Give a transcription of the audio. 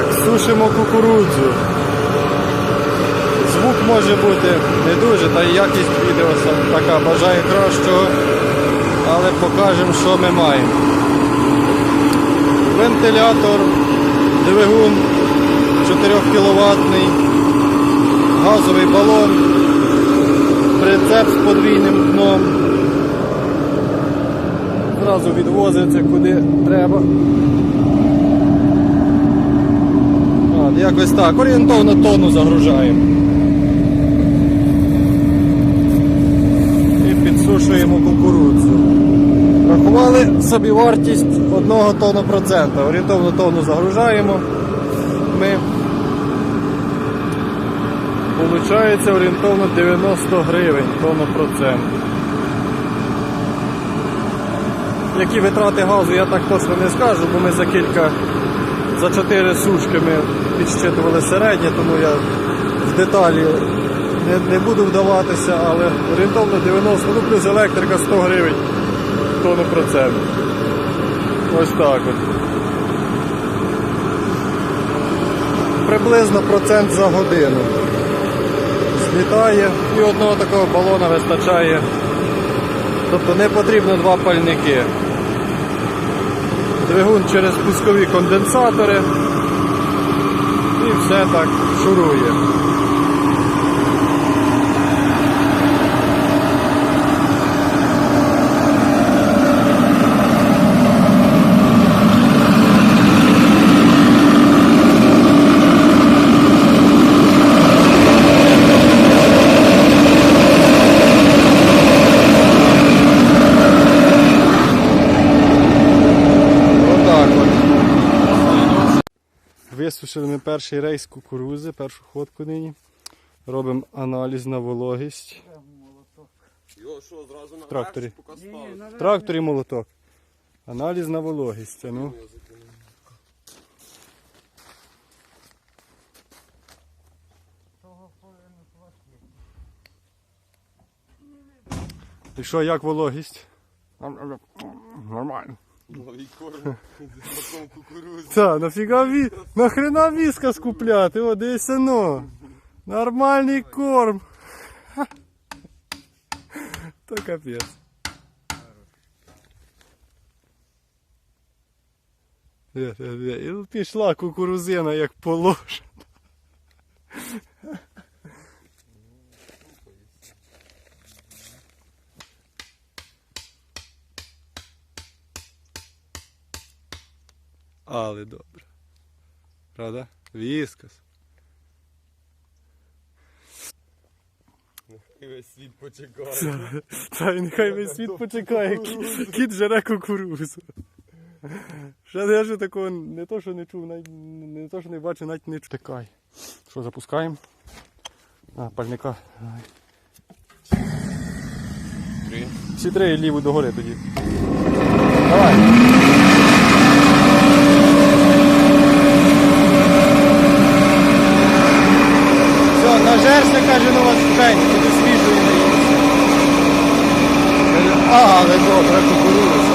Так, сушимо кукурудзу. Звук може бути не дуже, та якість відео така бажає кращого, але покажемо, що ми маємо. Вентилятор, двигун 4 кВт, газовий балон, прицеп з подвійним дном. Зразу відвозиться куди треба. Якось так, орієнтовно тонну загружаємо. І підсушуємо кукурудзу. Рахували собі вартість 1 тонну процента. Орієнтовно тонну загружаємо. Ми Получається орієнтовно 90 гривень тонну процент. Які витрати газу я так точно не скажу, бо ми за кілька, за 4 сушки ми підсчитували середнє, тому я в деталі не, не буду вдаватися, але орієнтовно 90, ну плюс електрика 100 гривень тонну процент. Ось так от. Приблизно процент за годину. Злітає і одного такого балона вистачає. Тобто не потрібно два пальники. Двигун через пускові конденсатори і все так шурує. Отак от. Висушили ми перший рейс кукурузи, першу ходку нині. Робимо аналіз на вологість. Його що, зразу на тракторі. поки ставити? В тракторі молоток. Аналіз на вологість. А ну. І що, як вологість? Нормально. Новий корм з смаком кукурудзи. Та, нафіга ві... нахрена віска скупляти? О, десь оно. Нормальний корм. То капець. Де, де. І Пішла кукурузина як положено. Але добре. Правда? Віскас. І весь світ почекає. Та й нехай весь світ почекає. Кіт, кіт жере кукурузу. Ще я ж такого не то, що не чув, навіть не то, що не бачив, навіть не чув. Чекай. Що, запускаємо? А, пальника. Давай. Три. Всі три ліву догори тоді. Давай. Все, нажерся, каже, ну вас пенсію, свіжої не їсти. Каже, А, але добре, кукурудза.